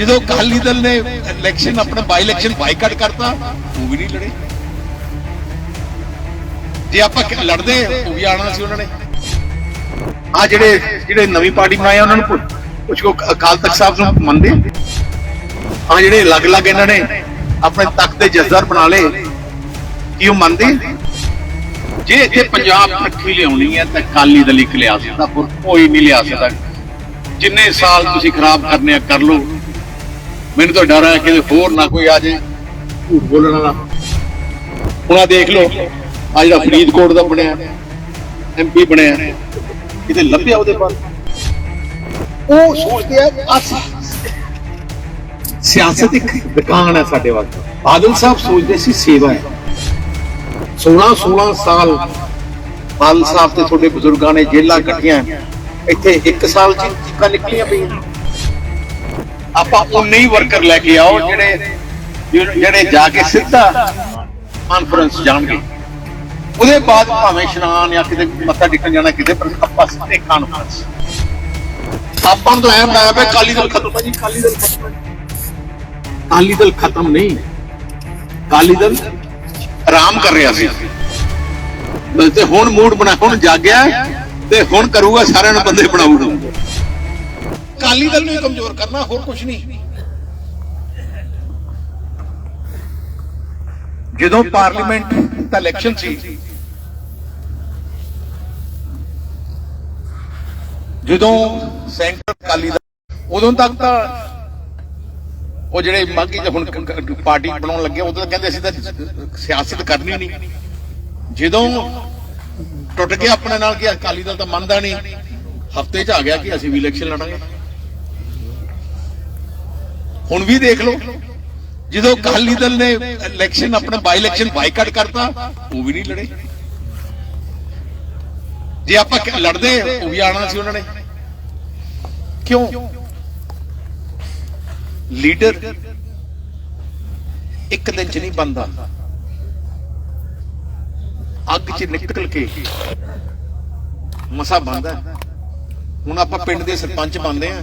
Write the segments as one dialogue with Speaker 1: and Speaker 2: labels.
Speaker 1: ਜਦੋਂ ਅਕਾਲੀ ਦਲ ਨੇ ਇਲੈਕਸ਼ਨ ਆਪਣਾ ਬਾਈ ਇਲੈਕਸ਼ਨ ਬਾਈਕਾਟ ਕਰਤਾ ਉਹ ਵੀ ਨਹੀਂ ਲੜੇ। ਜੇ ਆਪਾਂ ਲੜਦੇ ਉਹ ਵੀ ਆਣਾ ਸੀ ਉਹਨਾਂ ਨੇ। ਆ ਜਿਹੜੇ ਜਿਹੜੇ ਨਵੀਂ ਪਾਰਟੀ ਬਣਾਈ ਉਹਨਾਂ ਨੂੰ ਪੁੱਛ- ਕੋ, ਅਕਾਲ ਤਖਤ ਸਾਹਿਬ ਨੂੰ ਮੰਨਦੇ? ਆ ਜਿਹੜੇ ਅਲੱਗ-ਅਲੱਗ ਇਹਨਾਂ ਨੇ ਆਪਣੇ ਤਖਤ ਦੇ ਜੱਜ਼ਰ ਬਣਾ ਲਏ, ਕੀ ਉਹ ਮੰਨਦੇ? ਜੇ ਇੱਥੇ ਪੰਜਾਬ ਇਕੱਠੀ ਲਿਆਉਣੀ ਹੈ, ਤਾਂ ਅਕਾਲੀ ਦਲ ਇੱਕ ਲਿਆ ਸਕਦਾ, ਹੋਰ ਕੋਈ ਨਹੀਂ ਲਿਆ ਸਕਦਾ। ਜਿੰਨੇ ਸਾਲ ਤੁਸੀਂ ਖਰਾਬ ਕਰਨੇ ਆ, ਕਰ ਲਓ। ਮੈਨੂੰ ਤਾਂ ਡਰ ਹੈ ਕਿ ਹੋਰ ਨਾ ਕੋਈ ਆ ਜੇ ਝੂਠ ਬੋਲਣ ਵਾਲਾ। ਹੁਣ ਦੇਖ ਲਓ ਆ ਜਿਹੜਾ ਫਰੀਦਕੋਟ ਦਾ ਬਣਿਆ ਐਮਪੀ ਬਣਿਆ ਕਿਤੇ ਲੱਭਿਆ ਉਹਦੇ ਬਾਅਦ ਉਹ ਸੋਚਦੇ ਆ ਆਹ ਸਿਆਸਤ ਇੱਕ ਦੁਕਾਨ ਹੈ ਸਾਡੇ ਵਾਸਤੇ ਬਾਦਲ ਸਾਹਿਬ ਸੋਚਦੇ ਸੀ ਸੇਵਾ ਹੈ। 16 16 ਸਾਲ ਬਾਦਲ ਸਾਹਿਬ ਤੇ ਤੁਹਾਡੇ ਬਜ਼ੁਰਗਾਂ ਨੇ ਜੇਲਾਂ ਕੱਟੀਆਂ। ਇੱਥੇ ਇੱਕ ਸਾਲ ਚ ਚੀਕਾਂ ਨਿਕਲੀਆਂ ਪਈਆਂ। ਆਪਾਂ ਉਨੇ ਹੀ ਵਰਕਰ ਲੈ ਕੇ ਆਓ ਜਿਹੜੇ ਜਿਹੜੇ ਜਾ ਕੇ ਸਿੱਧਾ ਕਾਨਫਰੰਸ ਜਾਣਗੇ। ਉਹਦੇ ਬਾਅਦ ਭਾਵੇਂ ਇਸ਼ਨਾਨ ਜਾਂ ਕਿਤੇ ਮੱਥਾ ਟੇਕਣ ਜਾਣਾ, ਕਿਤੇ ਪਰ ਆਪਾਂ ਸਿੱਧੇ ਕਾਨਫਰੰਸ ਆਪਾਂ ਨੂੰ ਤਾਂ ਐਂ ਬਣਾਇਆ ਪਿਆ ਕਾਲੀ ਦਲ ਖਤਮ ਹੈ ਜੀ। ਕਾਲੀ ਦਲ ਖਤਮ ਹੈ। ਕਾਲੀ ਦਲ ਖਤਮ ਨਹੀਂ ਕਾਲੀ ਦਲ ਆਰਾਮ ਕਰ ਰਿਹਾ ਸੀ। ਤੇ ਹੁਣ ਮੂਡ ਬਣਾ ਹੁਣ ਜਾਗਿਆ ਤੇ ਹੁਣ ਕਰੂਗਾ, ਸਾਰਿਆਂ ਨੂੰ ਬੰਦੇ ਬਣਾਊਗਾ। ਅਕਾਲੀ ਦਲ ਨੂੰ ਕਮਜ਼ੋਰ ਕਰਨਾ, ਹੋਰ ਕੁਝ ਨਹੀਂ। ਜਦੋਂ ਪਾਰਲੀਮੈਂਟ ਦਾ ਇਲੈਕਸ਼ਨ ਸੀ, ਜਦੋਂ ਸੈਂਟਰ ਕਾਲੀ ਦਲ, ਉਦੋਂ ਤੱਕ ਤਾਂ ਉਹ ਜਿਹੜੇ ਮਾਗੀ ਤੇ ਹੁਣ ਪਾਰਟੀ ਬਣਾਉਣ ਲੱਗੇ, ਉਦੋਂ ਤਾਂ ਕਹਿੰਦੇ ਅਸੀਂ ਤਾਂ ਸਿਆਸਤ ਕਰਨੀ ਨਹੀਂ। ਜਦੋਂ ਟੁੱਟ ਗਿਆ ਆਪਣੇ ਨਾਲ ਕਿ ਅਕਾਲੀ ਦਲ ਤਾਂ ਮੰਨਦਾ ਨਹੀਂ, ਹਫ਼ਤੇ 'ਚ ਆ ਗਿਆ ਕਿ ਅਸੀਂ ਵੀ ਇਲੈਕਸ਼ਨ ਲੜਾਂਗੇ। ਹੁਣ ਵੀ ਦੇਖ ਲਓ। ਜਦੋਂ ਅਕਾਲੀ ਦਲ ਨੇ ਇਲੈਕਸ਼ਨ ਆਪਣਾ ਬਾਈ ਇਲੈਕਸ਼ਨ ਬਾਈਕਾਟ ਕਰਤਾ, ਉਹ ਵੀ ਨਹੀਂ ਲੜੇ। ਜੇ ਆਪਾਂ ਲੜਦੇ, ਉਹ ਵੀ ਆਣਾ ਸੀ ਉਹਨਾਂ ਨੇ। ਕਿਉਂ? ਲੀਡਰ ਇੱਕ ਦਿਨ ਚ ਨਹੀਂ ਬੰਦਾ ਅੱਗ ਚ ਨਿਕਲ ਕੇ ਮਸਾ ਬੰਦਾ ਹੁਣ ਆਪਾਂ ਪਿੰਡ ਦੇ ਸਰਪੰਚ ਬਣਦੇ ਆ।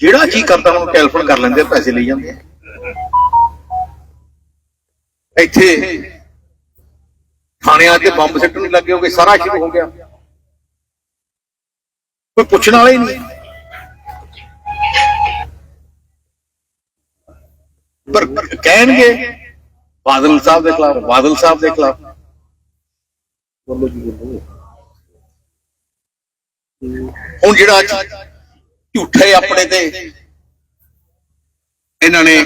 Speaker 1: ਜਿਹੜਾ ਜੀ ਕਰਦਾ ਉਹਨੂੰ ਟੈਲੀਫੋਨ ਕਰ ਲੈਂਦੇ ਪੈਸੇ ਲਈ ਜਾਂਦੇ ਇੱਥੇ ਥਾਣਿਆਂ ਤੇ ਬੰਬ ਸਿੱਟਣ ਲੱਗੇ ਹੋਗੇ ਸਾਰਾ ਸ਼ੁਰੂ ਹੋ ਗਿਆ। ਕੋਈ ਪੁੱਛਣ ਵਾਲਾ ਹੀ ਨਹੀਂ। ਪਰ ਕਹਿਣਗੇ, ਬਾਦਲ ਸਾਹਿਬ ਦੇ ਖਿਲਾਫ, ਬਾਦਲ ਸਾਹਿਬ ਦੇ ਖਿਲਾਫ। ਹੁਣ ਜਿਹੜਾ ਝੂਠੇ ਆਪਣੇ ਤੇ। ਇਹਨਾਂ ਨੇ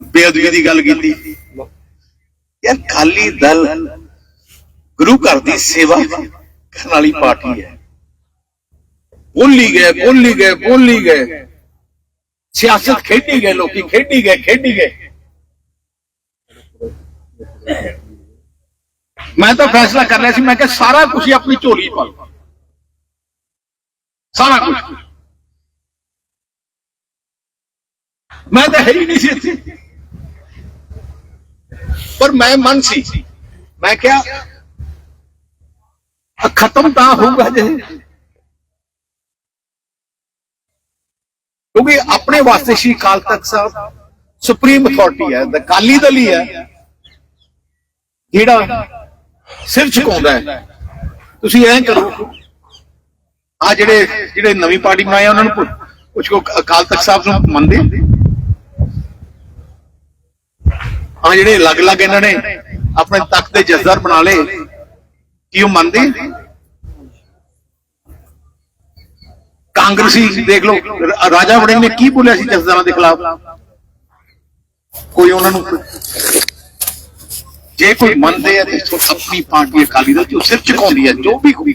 Speaker 1: ਬੇਅਦਬੀ ਦੀ ਗੱਲ ਕੀਤੀ। ਯਾਰ, ਖਾਲੀ ਦਲ ਗੁਰੂ ਘਰ ਦੀ ਸੇਵਾ ਕਰਨ ਵਾਲੀ ਪਾਰਟੀ ਹੈ। ਬੋਲੀ ਗਏ ਬੋਲੀ ਗਏ ਬੋਲੀ ਗਏ। ਸਿਆਸਤ ਖੇਡੀ ਗਏ, ਲੋਕੀ ਖੇਡੀ ਗਏ ਖੇਡੀ ਗਏ। ਮੈਂ ਤਾਂ ਫੈਸਲਾ ਕਰ ਲਿਆ ਸੀ, ਮੈਂ ਕਿ ਸਾਰਾ ਕੁਝ ਹੀ ਆਪਣੀ ਝੋਲੀ ਪਾ ਲਓ। ਸਾਰਾ ਕੁਝ ਮੈਂ ਤਾਂ ਹੈ ਹੀ ਨਹੀਂ ਸੀ ਇੱਥੇ। ਪਰ ਮੈਂ ਮਨ ਸੀ। ਮੈਂ ਕਿਹਾ ਖਤਮ ਤਾਂ ਹੋਊਗਾ ਜੇ। ਕਿਉਂਕਿ ਆਪਣੇ ਵਾਸਤੇ ਸ਼੍ਰੀ ਅਕਾਲ ਤਖਤ ਸਾਹਿਬ ਸੁਪਰੀਮ ਅਥਾਰਟੀ ਹੈ ਦ ਕਾਲੀ ਦਲ ਹੀ ਹੈ। ਜਿਹੜਾ ਸਿਰ ਝੁਕਾਉਂਦਾ ਹੈ। ਤੁਸੀਂ ਐਂ ਕਰੋ। ਆ ਜਿਹੜੇ ਜਿਹੜੇ ਨਵੀਂ ਪਾਰਟੀ ਬਣਾਈ ਉਹਨਾਂ ਨੂੰ ਪੁੱਛ- ਪੁੱਛ ਕੋ ਅਕਾਲ ਤਖਤ ਸਾਹਿਬ ਨੂੰ ਮੰਨਦੇ ਆ? ਜਿਹੜੇ ਅਲੱਗ-ਅਲੱਗ ਇਹਨਾਂ ਨੇ ਆਪਣੇ ਤਖਤ ਦੇ ਜੱਜ਼ਰ ਬਣਾ ਲਏ, ਕੀ ਉਹ ਮੰਨਦੇ ਕਾਂਗਰਸੀ ਦੇਖ ਲਓ ਰਾਜਾ ਵੜਿੰਗ ਨੇ ਕੀ ਬੋਲਿਆ ਸੀ ਜੱਜ਼ਰਾਂ ਦੇ ਖਿਲਾਫ? ਕੋਈ ਉਹਨਾਂ ਨੂੰ ਜੇ ਕੋਈ ਮੰਨਦੇ ਆ ਤੇ ਆਪਣੀ ਪਾਰਟੀ ਅਕਾਲੀ ਦਲ ਚ ਉਹ ਸਿਰ ਝੁਕਾਉਂਦੀ ਹੈ ਜੋ ਵੀ ਕੋਈ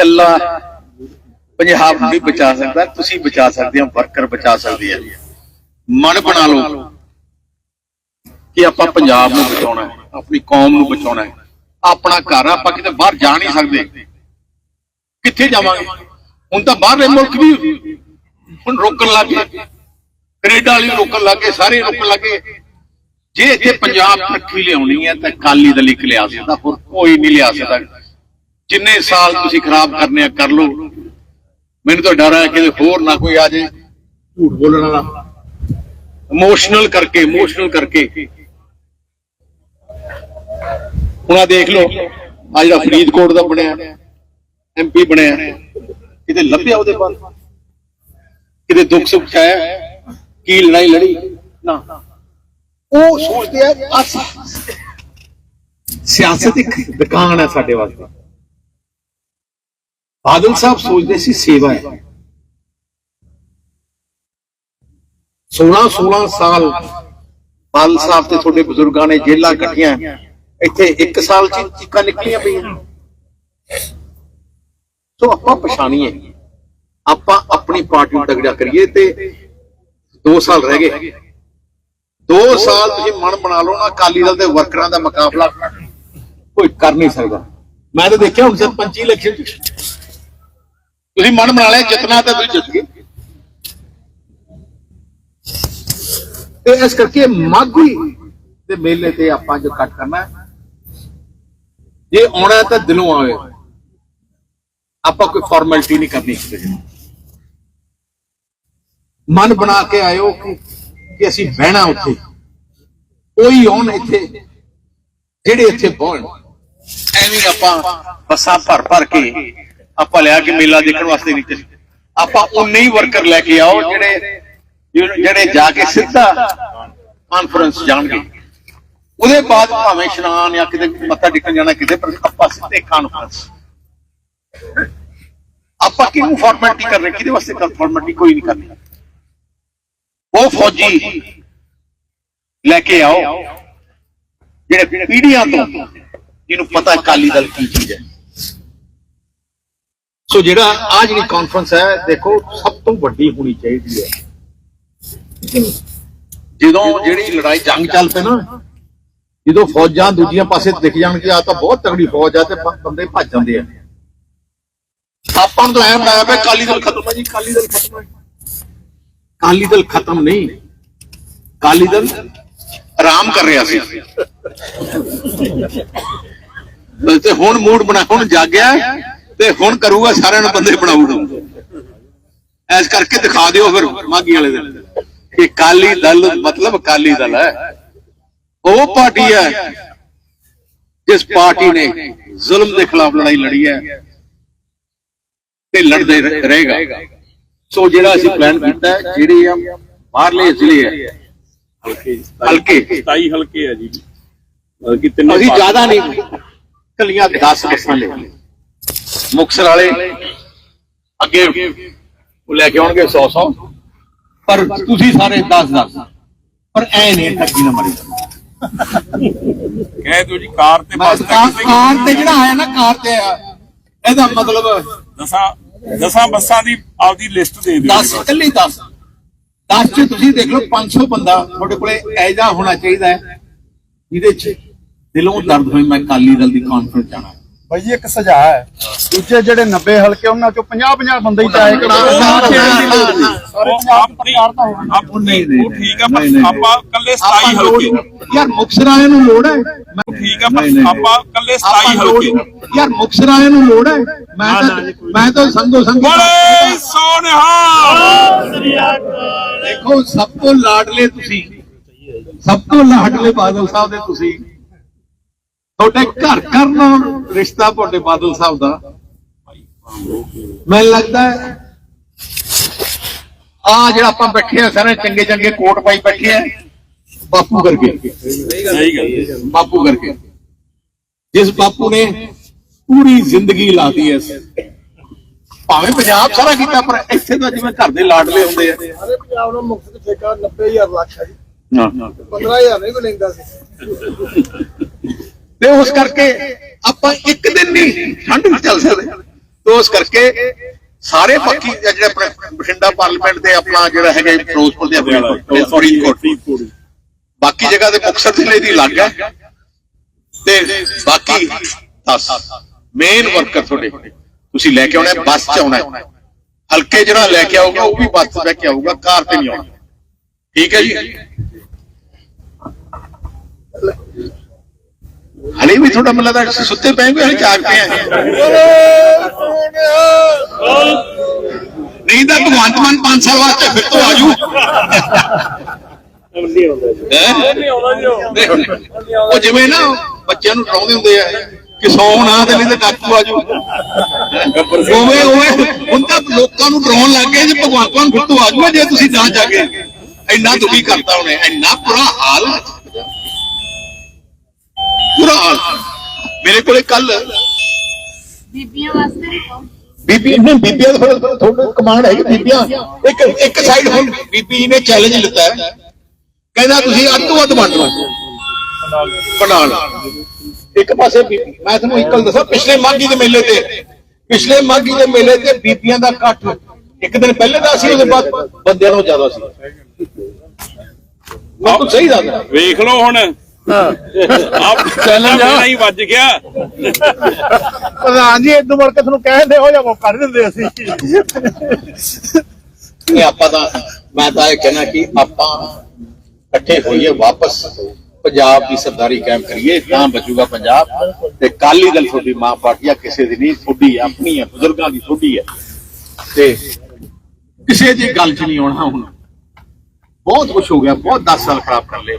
Speaker 1: ਕੱਲਾ ਪੰਜਾਬ ਨੂੰ ਨਹੀਂ ਬਚਾ ਸਕਦਾ, ਤੁਸੀਂ ਬਚਾ ਸਕਦੇ ਹੋ, ਵਰਕਰ ਬਚਾ ਸਕਦੇ ਹੈ ਮਨ ਬਣਾ ਲਓ ਕਿ ਆਪਾਂ ਪੰਜਾਬ ਨੂੰ ਬਚਾਉਣਾ ਹੈ, ਆਪਣੀ ਕੌਮ ਨੂੰ ਬਚਾਉਣਾ ਹੈ। ਆਪਣਾ ਘਰ ਆਪਾਂ ਕਿਤੇ ਬਾਹਰ ਜਾ ਨਹੀਂ ਸਕਦੇ। ਕਿੱਥੇ ਜਾਵਾਂਗੇ? ਹੁਣ ਤਾਂ ਬਾਹਰਲੇ ਮੁਲਕ ਵੀ ਹੁਣ ਰੋਕਣ ਲੱਗੇ ਕੈਨੇਡਾ ਵਾਲੀ ਰੋਕਣ ਲੱਗੇ ਸਾਰੇ ਰੋਕਣ ਲੱਗੇ ਜੇ ਇੱਥੇ ਪੰਜਾਬ ਤਰੱਕੀ ਲਿਆਉਣੀ ਹੈ ਤਾਂ ਕਾਲੀ ਦਲ ਇੱਕ ਲਿਆ ਸਕਦਾ, ਹੋਰ ਕੋਈ ਨਹੀਂ ਲਿਆ ਸਕਦਾ। ਜਿੰਨੇ ਸਾਲ ਤੁਸੀਂ ਖਰਾਬ ਕਰਨੇ ਆ ਕਰ ਲਓ। ਮੈਨੂੰ ਤਾਂ ਡਰ ਹੈ ਕਿ ਹੋਰ ਨਾ ਕੋਈ ਆ ਜੇ ਝੂਠ ਬੋਲਣ ਵਾਲਾ। ਇਮੋਸ਼ਨਲ ਕਰਕੇ ਇਮੋਸ਼ਨਲ ਕਰਕੇ। ਹੁਣ ਦੇਖ ਲਓ ਆ ਜਿਹੜਾ ਫਰੀਦਕੋਟ ਦਾ ਬਣਿਆ ਐਮਪੀ ਬਣਿਆ ਕਿਤੇ ਲੱਭਿਆ ਉਹਦੇ ਬਾਅਦ ਕਿਤੇ ਦੁੱਖ ਸੁੱਖ ਚ ਆਇਆ ਕੀ ਲੜਾਈ ਲੜੀ? ਨਾ। ਉਹ ਸੋਚਦੇ ਆ ਸਿਆਸਤ ਇੱਕ ਦੁਕਾਨ ਹੈ ਸਾਡੇ ਵਾਸਤੇ। ਬਾਦਲ ਸਾਹਿਬ ਸੋਚਦੇ ਸੀ ਸੇਵਾ ਹੈ। 16 16 ਸਾਲ ਬਾਦਲ ਸਾਹਿਬ ਤੇ ਤੁਹਾਡੇ ਬਜ਼ੁਰਗਾਂ ਨੇ ਜੇਲਾਂ ਕੱਟੀਆਂ। ਇੱਥੇ ਇੱਕ ਸਾਲ ਚ ਚੀਕਾਂ ਨਿਕਲੀਆਂ ਪਈਆਂ। ਸੋ ਆਪਾਂ ਪਛਾਣੀਏ। ਆਪਾਂ ਆਪਣੀ ਪਾਰਟੀ ਨੂੰ ਤਗੜਾ ਕਰੀਏ ਤੇ 2 ਸਾਲ ਰਹਿ ਗਏ। 2 ਸਾਲ ਤੁਸੀਂ ਮਨ ਬਣਾ ਲਓ ਨਾ, ਅਕਾਲੀ ਦਲ ਦੇ ਵਰਕਰਾਂ ਦਾ ਮੁਕਾਬਲਾ। ਕੋਈ ਕਰ ਨਹੀਂ ਸਕਦਾ। ਮੈਂ ਤਾਂ ਦੇਖਿਆ ਹੁਣ ਸਰਪੰਚੀ ਇਲੈਕਸ਼ਨ ਤੁਸੀਂ ਮਨ ਬਣਾ ਲਿਆ, ਜਿੱਤਣਾ ਤਾਂ ਤੁਸੀਂ ਜਿੱਤ ਗਏ। ਤੇ ਇਸ ਕਰਕੇ ਮਾਘੀ ਦੇ ਮੇਲੇ ਤੇ ਆਪਾਂ ਜੋ ਕੱਟ ਕਰਨਾ ਜੇ ਆਉਣਾ ਤਾਂ ਦਿਲੋਂ ਆਵੇ ਆਪਾਂ ਕੋਈ ਫਾਰਮੈਲਿਟੀ ਨਹੀਂ ਕਰਨੀ ਕਿਸੇ ਦੀ ਮਨ ਬਣਾ ਕੇ ਆਇਓ ਕਿ ਅਸੀਂ ਬਹਿਣਾ ਉੱਥੇ। ਕੋਈ ਆਉਣ ਇੱਥੇ, ਜਿਹੜੇ ਇੱਥੇ ਪਹੁੰਚਣ ਐਵੇਂ ਆਪਾਂ ਬੱਸਾਂ ਭਰ ਭਰ ਕੇ ਆਪਾਂ ਲਿਆ ਕੇ ਮੇਲਾ ਦੇਖਣ ਵਾਸਤੇ ਨਹੀਂ ਚੱਲੇ। ਆਪਾਂ ਉਨੇ ਹੀ ਵਰਕਰ ਲੈ ਕੇ ਆਓ ਜਿਹੜੇ ਜਿਹੜੇ ਜਾ ਕੇ ਸਿੱਧਾ ਕਾਨਫਰੰਸ ਜਾਣਗੇ। ਉਹਦੇ ਬਾਅਦ ਭਾਵੇਂ ਇਸ਼ਨਾਨ ਜਾਂ ਕਿਤੇ ਮੱਥਾ ਟੇਕਣ ਜਾਣਾ, ਕਿਤੇ ਪਰ ਆਪਾਂ ਸਿੱਧੇ ਕਾਨਫਰੰਸ ਆਪਾਂ ਕਿਹਨੂੰ ਫਾਰਮੈਲਿਟੀ ਕਰ ਰਹੇ ਕਿਹਦੇ ਵਾਸਤੇ ਕਰ ਫਾਰਮੈਲਿਟੀ ਕੋਈ ਨਹੀਂ ਕਰਨੀ। ਉਹ ਫੌਜੀ ਲੈ ਕੇ ਆਓ, ਜਿਹੜੇ ਪੀੜੀਆਂ ਤੋਂ, ਜਿਹਨੂੰ ਪਤਾ ਹੈ ਕਾਲੀ ਦਲ ਕੀ ਚੀਜ਼ ਹੈ। ਸੋ ਜਿਹੜਾ ਆ ਜਿਹੜੀ ਕਾਨਫਰੰਸ ਹੈ, ਦੇਖੋ, ਸਭ ਤੋਂ ਵੱਡੀ ਹੋਣੀ ਚਾਹੀਦੀ ਹੈ। ਜਦੋਂ ਜਿਹੜੀ ਲੜਾਈ ਜੰਗ ਚੱਲ ਪਏ ਨਾ, ਜਦੋਂ ਫੌਜਾਂ ਦੂਜੀਆਂ ਪਾਸੇ ਦਿਖ ਜਾਣ ਕਿ ਆ ਤਾਂ ਬਹੁਤ ਤਗੜੀ ਫੌਜ ਆ ਤੇ ਬੰਦੇ ਭੱਜ ਜਾਂਦੇ ਆ। ਆਪਾਂ ਨੂੰ ਤਾਂ ਐਂ ਬਣਾਇਆ ਪਿਆ ਕਾਲੀ ਦਲ ਖਤਮ ਹੈ ਜੀ ਕਾਲੀ ਦਲ ਖਤਮ ਹੈ ਕਾਲੀ ਦਲ ਖਤਮ ਨਹੀਂ। ਕਾਲੀ ਦਲ ਆਰਾਮ ਕਰ ਰਿਹਾ ਸੀ। ਤੇ ਹੁਣ ਮੂਡ ਬਣਾ, ਹੁਣ ਜਾਗਿਆ। ਤੇ ਹੁਣ ਕਰੂਗਾ ਸਾਰਿਆਂ ਨੂੰ ਬੰਦੇ ਬਣਾਊਗਾ ਐਸ ਕਰਕੇ ਦਿਖਾ ਦਿਓ ਫਿਰ ਮਾਗੀ ਵਾਲੇ ਦਿਨ। ਕਿ ਕਾਲੀ ਦਲ ਮਤਲਬ ਕਾਲੀ ਦਲ ਹੈ। ਉਹ ਪਾਰਟੀ ਹੈ ਜਿਸ ਪਾਰਟੀ ਨੇ ਜ਼ੁਲਮ ਦੇ ਖਿਲਾਫ ਲੜਾਈ ਲੜੀ ਹੈ ਤੇ ਲੜਦੇ ਰਹੇ- ਰਹੇਗਾ। ਸੋ ਜਿਹੜਾ ਅਸੀਂ ਪਲਾਨ ਕੀਤਾ ਹੈ, ਜਿਹੜੇ ਆ ਬਾਹਰਲੇ ਜ਼ਿਲ੍ਹੇ ਹੈ
Speaker 2: ਹਲਕੇ
Speaker 1: ਹਲਕੇ।
Speaker 2: 27 ਹਲਕੇ ਆ ਜੀ। ਮਤਲਬ ਕਿ ਤਿੰਨੇ
Speaker 1: ਅਸੀਂ ਜ਼ਿਆਦਾ ਨਹੀਂ ਕੱਲੀਆਂ 10 ਬੱਸਾਂ ਲੈ ਮੁਕਸਰ ਵਾਲੇ ਅੱਗੇ ਉਹ ਲੈ ਕੇ ਆਉਣਗੇ 100 100 ਪਰ ਤੁਸੀਂ ਸਾਰੇ 10 10 ਪਰ ਐ ਨਹੀਂ ਠੱਗੀ ਨਾ ਮਾਰੀ।
Speaker 2: ਕਹਿ ਦਿਓ ਜੀ ਕਾਰ ਤੇ ਬੱਸ
Speaker 1: ਕਾਰ ਤੇ ਜਿਹੜਾ ਆਇਆ ਨਾ ਕਾਰ ਤੇ ਆਇਆ। ਇਹਦਾ ਮਤਲਬ
Speaker 2: ਦਸਾਂ ਦਸਾਂ ਬੱਸਾਂ ਦੀ ਆਪਦੀ ਲਿਸਟ ਦੇ ਦਿਓ
Speaker 1: 10 ਇਕੱਲੀ 10 10 ਚ ਤੁਸੀਂ ਦੇਖ ਲਓ 500 ਬੰਦਾ ਤੁਹਾਡੇ ਕੋਲੇ ਐਜਾ ਹੋਣਾ ਚਾਹੀਦਾ ਹੈ ਜਿਹਦੇ ਚ ਦਿਲੋਂ ਦਰਦ ਹੋਏ ਮੈਂ ਕਾਲੀ ਦਲ ਦੀ ਕਾਨਫਰੰਸ ਜਾਣਾ।
Speaker 3: ਭਾਈ ਜੀ ਇੱਕ ਸੁਝਾਅ ਹੈ। ਦੂਜੇ ਜਿਹੜੇ 90 ਹਲਕੇ ਉਹਨਾਂ ਚੋਂ 50 50 ਬੰਦੇ ਹੀ ਚਾਹੇ
Speaker 2: ਉਹ
Speaker 3: ਪੰਜਾਬ
Speaker 2: ਆਪਣੀ
Speaker 3: ਪ੍ਰਚਾਰ ਤਾਂ ਹੋਣਾ
Speaker 2: ਆਪ
Speaker 1: ਨਹੀਂ, ਨਹੀਂ,
Speaker 2: ਉਹ ਠੀਕ ਆ ਪਰ ਆਪਾਂ ਕੱਲੇ 27
Speaker 1: ਆਪਾਂ ਲੋੜ
Speaker 2: ਹਲਕੇ
Speaker 1: ਯਾਰ ਮੁਕਸਰ ਨੂੰ ਲੋੜ ਹੈ? ਮੈਂ-
Speaker 2: ਠੀਕ ਆ ਪਰ ਆਪਾਂ ਕੱਲੇ 27
Speaker 1: ਆਪਾਂ ਲੋੜ
Speaker 2: ਹਲਕੇ।
Speaker 1: ਯਾਰ ਮੁਕਸਰ ਨੂੰ ਲੋੜ ਹੈ? ਮੈਂ ਤਾਂ ਮੈਂ ਤਾਂ ਸੰਗੋ ਸੰਗ
Speaker 2: ਬੋਲੇ ਸੋਨਿਹਾ
Speaker 1: ਦੇਖੋ ਸਭ ਤੋਂ ਲਾਡਲੇ ਤੁਸੀਂ। ਸਭ ਤੋਂ ਲਾਡਲੇ ਬਾਦਲ ਸਾਹਿਬ ਦੇ ਤੁਸੀਂ। ਤੁਹਾਡੇ ਘਰ ਘਰ ਨਾਲ ਰਿਸ਼ਤਾ ਤੁਹਾਡੇ ਬਾਦਲ ਸਾਹਿਬ ਦਾ। ਮੈਨੂੰ ਲੱਗਦਾ ਹੈ ਆ ਜਿਹੜਾ ਆਪਾਂ ਬੈਠੇ ਆ ਸਾਰੇ ਚੰਗੇ ਚੰਗੇ ਕੋਟ ਪਾਈ ਬੈਠੇ ਆ ਬਾਪੂ ਕਰਕੇ
Speaker 2: ਸਹੀ ਗੱਲ
Speaker 1: ਬਾਪੂ ਕਰਕੇ ਜਿਸ ਬਾਪੂ ਨੇ ਪੂਰੀ ਜ਼ਿੰਦਗੀ ਲਾਤੀ ਐ ਭਾਵੇਂ ਪੰਜਾਬ ਸਾਰਾ ਕੀਤਾ ਪਰ ਇੱਥੇ ਤਾਂ ਜਿਵੇਂ ਘਰ ਦੇ ਲਾਡਲੇ ਹੁੰਦੇ ਆ।
Speaker 4: ਸਾਰੇ ਪੰਜਾਬ ਨੂੰ ਮੁਕਤ ਠੇਕਾ 90000 ਲੱਖ ਹੈ ਜੀ।
Speaker 1: ਹਾਂ।
Speaker 4: 15000 ਨਹੀਂ ਮਿਲਦਾ ਸੀ।
Speaker 1: ਤੇ ਉਸ ਕਰਕੇ ਆਪਾਂ ਇੱਕ ਦਿਨ ਨਹੀਂ ਠੰਡ ਵਿੱਚ ਚੱਲ ਸਕਦੇ ਤੇ ਉਸ ਕਰਕੇ ਸਾਰੇ ਬਾਕੀ ਜਿਹੜੇ ਆਪਣੇ ਬਠਿੰਡਾ ਪਾਰਲੀਮੈਂਟ ਦੇ ਆਪਣਾ ਜਿਹੜਾ ਹੈਗਾ ਫਿਰੋਜ਼ਪੁਰ ਦੇ ਆਪਣੇ ਫਰੀਦਕੋਟ ਬਾਕੀ ਜਗ੍ਹਾ ਤੇ ਮੁਕਤਸਰ ਜ਼ਿਲ੍ਹੇ ਦੀ ਅਲੱਗ ਹੈ। ਤੇ ਬਾਕੀ 10 ਮੇਨ ਵਰਕਰ ਤੁਹਾਡੇ ਤੁਸੀਂ ਲੈ ਕੇ ਆਉਣਾ ਹੈ, ਬੱਸ ਚ ਆਉਣਾ ਹੈ। ਹਲਕੇ ਜਿਹੜਾ ਲੈ ਕੇ ਆਊਗਾ ਉਹ ਵੀ ਬੱਸ ਚ ਲੈ ਕੇ ਆਊਗਾ ਕਾਰ ਤੇ ਨਹੀਂ ਆਉਣਾ। ਠੀਕ ਹੈ ਜੀ? ਹਲੇ ਵੀ ਤੁਹਾਡਾ ਮਤਲਬ ਲੱਗਦਾ ਸੁੱਤੇ ਪਏ ਹੋ ਹਲੇ ਜਾਗ ਪਏ ਨਹੀਂ ਤਾਂ ਭਗਵੰਤ ਮਾਨ 5 ਸਾਲ ਵਾਸਤੇ ਫਿਰ ਤੋਂ ਆਜੂ। ਨਹੀਂ ਉਹ ਜਿਵੇਂ ਨਾ ਬੱਚਿਆਂ ਨੂੰ ਡਰਾਉਂਦੇ ਹੁੰਦੇ ਆ ਕਿ ਸੌ ਨਾ ਤੇ ਨਹੀਂ ਤੇ ਡਾਕੂ ਆਜੂ। ਉਵੇਂ ਉਵੇਂ ਹੁਣ ਤਾਂ ਲੋਕਾਂ ਨੂੰ ਡਰਾਉਣ ਲੱਗ ਗਏ ਜੇ ਭਗਵੰਤ ਮਾਨ ਫਿਰ ਤੋਂ ਆਜੂਗਾ ਜੇ ਤੁਸੀਂ ਨਾ ਜਾਗੇ। ਇੰਨਾ ਦੁਖੀ ਕਰਤਾ ਉਹਨੇ, ਇੰਨਾ ਬੁਰਾ ਹਾਲ। ਬੁਰਾ ਹਾਲ ਮੇਰੇ ਕੋਲੇ ਕੱਲ
Speaker 5: ਬੀਬੀਆਂ ਵਾਸਤੇ।
Speaker 1: ਬੀਬੀ ਨੇ ਬੀਬੀਆਂ ਦਾ ਥੋੜਾ ਕਮਾਂਡ ਹੈ ਕਿ ਬੀਬੀਆਂ। ਇੱਕ ਇੱਕ ਸਾਈਡ ਹੁਣ ਬੀਬੀ ਨੇ ਚੈਲੰਜ ਲਿੱਤਾ ਹੈ। ਕਹਿੰਦਾ ਤੁਸੀਂ ਅੱਧ ਤੋਂ ਵੱਧ ਵੰਡ ਲਓ। ਲਓ। ਇੱਕ ਪਾਸੇ ਬੀਬੀ ਮੈਂ ਤੁਹਾਨੂੰ ਇੱਕ ਗੱਲ ਦੱਸਾਂ ਪਿਛਲੇ ਮਾਘੀ ਦੇ ਮੇਲੇ ਤੇ ਪਿਛਲੇ ਮਾਘੀ ਦੇ ਮੇਲੇ ਤੇ ਬੀਬੀਆਂ ਦਾ ਇਕੱਠ ਇੱਕ ਦਿਨ ਪਹਿਲੇ ਦਾ ਸੀ ਉਹਦੇ ਬਾਅਦ ਬੰਦਿਆਂ ਨਾਲੋਂ ਜ਼ਿਆਦਾ ਸੀ। ਮੈਂ ਤਾਂ ਸਹੀ ਦੱਸਦਾ।
Speaker 2: ਵੇਖ ਲਓ ਹੁਣ। ਆਪ ਚੈਲੰਜ ਹੀ ਵੱਜ ਗਿਆ।
Speaker 3: ਪ੍ਰਧਾਨ ਜੀ ਇਦੋਂ ਮੁੜ ਕੇ ਤੁਹਾਨੂੰ ਕਹਿੰਦੇ ਹੋ ਜਾ ਮੌਕਾ ਨਹੀਂ ਦਿੰਦੇ ਅਸੀਂ।
Speaker 1: ਇਹ ਆਪਾਂ ਤਾਂ ਮੈਂ ਤਾਂ ਇਹ ਕਹਿਣਾ ਕਿ ਆਪਾਂ ਇਕੱਠੇ ਹੋਈਏ ਵਾਪਸ। ਪੰਜਾਬ ਦੀ ਸਰਦਾਰੀ ਕਾਇਮ ਕਰੀਏ ਤਾਂ ਬਚੂਗਾ ਪੰਜਾਬ। ਤੇ ਕਾਲੀ ਦਲ ਤੁਹਾਡੀ ਮਾਂ ਪਾਰਟੀ ਆ ਕਿਸੇ ਦੀ ਨਹੀਂ ਤੁਹਾਡੀ ਆਪਣੀ ਹੈ ਬਜ਼ੁਰਗਾਂ ਦੀ ਤੁਹਾਡੀ ਹੈ ਤੇ ਕਿਸੇ ਦੀ ਗੱਲ 'ਚ ਨਹੀਂ ਆਉਣਾ ਹੁਣ। ਬਹੁਤ ਕੁਝ ਹੋ ਗਿਆ ਬਹੁਤ 10 ਸਾਲ ਖਰਾਬ ਕਰ ਲਏ।